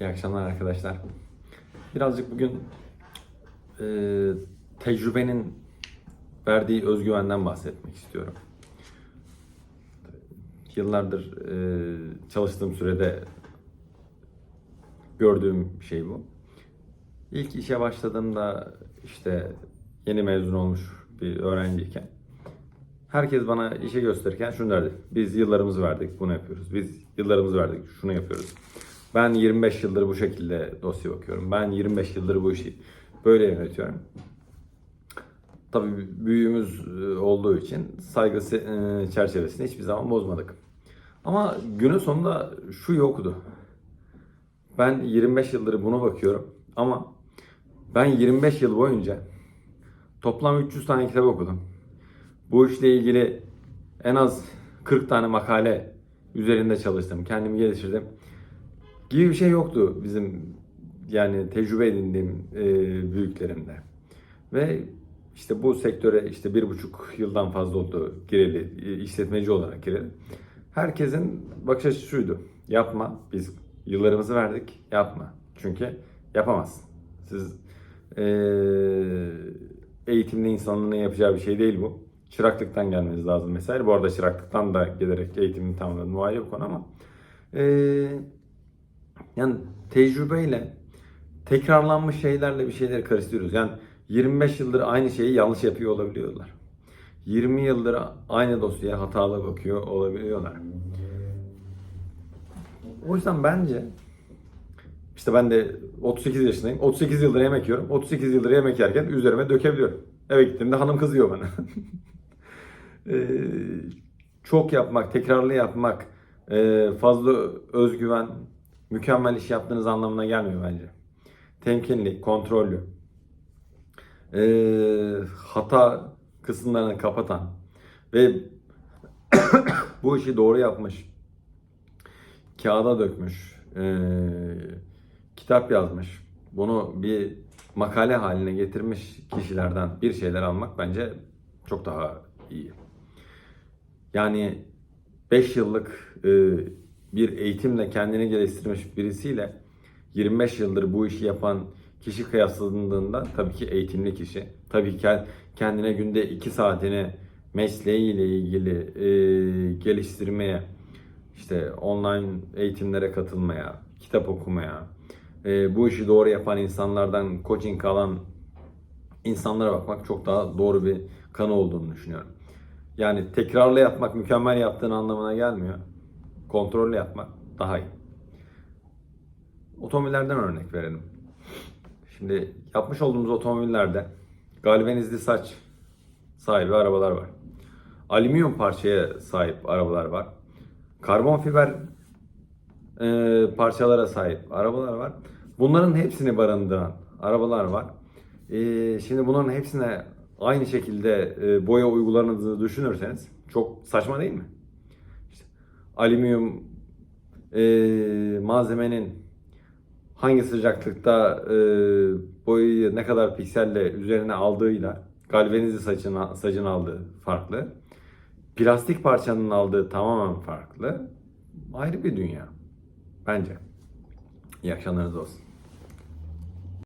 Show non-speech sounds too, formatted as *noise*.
İyi akşamlar arkadaşlar. Birazcık bugün e, tecrübenin verdiği özgüvenden bahsetmek istiyorum. Yıllardır e, çalıştığım sürede gördüğüm şey bu. İlk işe başladığımda işte yeni mezun olmuş bir öğrenciyken herkes bana işe gösterirken şunu derdi. Biz yıllarımızı verdik bunu yapıyoruz. Biz yıllarımızı verdik şunu yapıyoruz. Ben 25 yıldır bu şekilde dosya bakıyorum. Ben 25 yıldır bu işi böyle yönetiyorum. Tabii büyüğümüz e, olduğu için saygısı e, çerçevesini hiçbir zaman bozmadık. Ama günün sonunda şu yoktu. Ben 25 yıldır buna bakıyorum ama ben 25 yıl boyunca toplam 300 tane kitap okudum. Bu işle ilgili en az 40 tane makale üzerinde çalıştım. Kendimi geliştirdim. Gibi bir şey yoktu bizim yani tecrübe edindiğim e, büyüklerimde. Ve işte bu sektöre işte bir buçuk yıldan fazla oldu gireli, e, işletmeci olarak gireli. Herkesin bakış açısı şuydu. Yapma, biz yıllarımızı verdik, yapma. Çünkü yapamazsın. Siz e, eğitimli insanların yapacağı bir şey değil bu. Çıraklıktan gelmeniz lazım mesela. Bu arada çıraklıktan da gelerek eğitimini tamamladım. O ayrı bir konu ama. E, yani tecrübeyle tekrarlanmış şeylerle bir şeyleri karıştırıyoruz. Yani 25 yıldır aynı şeyi yanlış yapıyor olabiliyorlar. 20 yıldır aynı dosyaya hatalı bakıyor olabiliyorlar. O yüzden bence işte ben de 38 yaşındayım. 38 yıldır yemek yiyorum. 38 yıldır yemek yerken üzerime dökebiliyorum. Eve gittiğimde hanım kızıyor bana. *laughs* Ee, çok yapmak, tekrarlı yapmak, e, fazla özgüven, mükemmel iş yaptığınız anlamına gelmiyor bence. Temkinli, kontrollü, e, hata kısımlarını kapatan ve *coughs* bu işi doğru yapmış, kağıda dökmüş, e, kitap yazmış, bunu bir makale haline getirmiş kişilerden bir şeyler almak bence çok daha iyi. Yani 5 yıllık e, bir eğitimle kendini geliştirmiş birisiyle 25 yıldır bu işi yapan kişi kıyaslandığında tabii ki eğitimli kişi. Tabii ki kendine günde 2 saatini mesleğiyle ilgili e, geliştirmeye, işte online eğitimlere katılmaya, kitap okumaya, e, bu işi doğru yapan insanlardan coaching alan insanlara bakmak çok daha doğru bir kanı olduğunu düşünüyorum. Yani tekrarlı yapmak mükemmel yaptığın anlamına gelmiyor. Kontrollü yapmak daha iyi. Otomobillerden örnek verelim. Şimdi yapmış olduğumuz otomobillerde galvanizli saç sahibi arabalar var. Alüminyum parçaya sahip arabalar var. Karbon fiber e, parçalara sahip arabalar var. Bunların hepsini barındıran arabalar var. E, şimdi bunların hepsine aynı şekilde e, boya uyguladığınızı düşünürseniz çok saçma değil mi? Alüminyum e, malzemenin hangi sıcaklıkta e, boyayı ne kadar pikselle üzerine aldığıyla galvanize saçın, saçın aldığı farklı. Plastik parçanın aldığı tamamen farklı. Ayrı bir dünya. Bence. İyi akşamlarınız olsun.